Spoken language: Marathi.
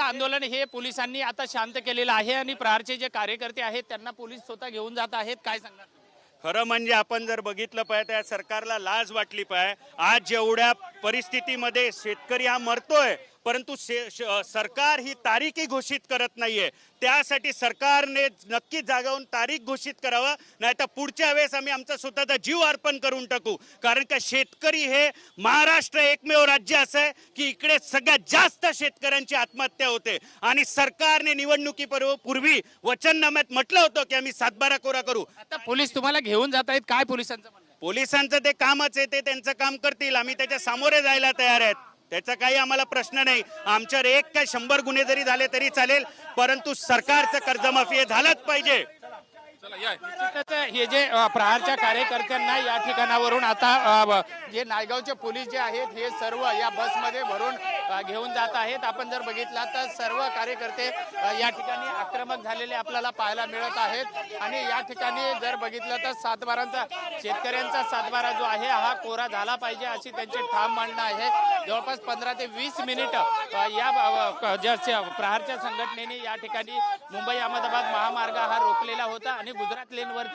आंदोलन हे पोलिसांनी आता शांत केलेलं आहे आणि प्रहारचे जे कार्यकर्ते आहेत त्यांना पोलीस स्वतः घेऊन जात आहेत. काय सांगणार? खरं म्हणजे आपण जर बघितलं पाहिजे त्या सरकारला लाज वाटली पाहिजे. आज जेवढ्या परिस्थितीमध्ये शेतकरी हा मरतोय परंतु सरकार ही तारीखही घोषित करत नाहीये. त्यासाठी सरकारने नक्की जागावून तारीख घोषित करावं नाही तर पुढच्या वेळेस आम्ही आमचा स्वतःचा जीव अर्पण करून टाकू. कारण का शेतकरी हे महाराष्ट्र एकमेव राज्य असं आहे की इकडे सगळ्यात जास्त शेतकऱ्यांची आत्महत्या होते. आणि सरकारने निवडणुकी पूर्वी वचननाम्यात म्हटलं होतं की आम्ही सातबारा कोरा करू. आता पोलीस तुम्हाला घेऊन जात आहेत काय पोलिसांचं? पोलिसांचं ते कामच आहे ते त्यांचं काम करतील. आम्ही त्याच्या सामोरे जायला तयार आहेत. त्याचा काही आम्हाला प्रश्न नाही. आमच्यावर एक काय शंभर गुन्हे जरी झाले तरी चालेल परंतु सरकारचं कर्जमाफी हे झालंच पाहिजे. हे जे प्रहारच्या कार्यकर्त्यांना या ठिकाणावरून आता जे नायगावचे पोलीस जे आहेत हे सर्व या बसमध्ये भरून घेऊन जात आहेत. आपण जर बघितला तर सर्व कार्यकर्ते या ठिकाणी आक्रमक झालेले आपल्याला पाहायला मिळत आहेत. आणि या ठिकाणी जर बघितलं तर सातबारांचा शेतकऱ्यांचा सातबारा जो आहे हा कोरा झाला पाहिजे अशी त्यांची ठाम मांडणं आहे. जवळपास पंधरा ते वीस मिनिट या ज्या प्रहारच्या संघटनेने या ठिकाणी मुंबई अहमदाबाद महामार्ग हा रोखलेला होता आणि गुजरात लेनवरती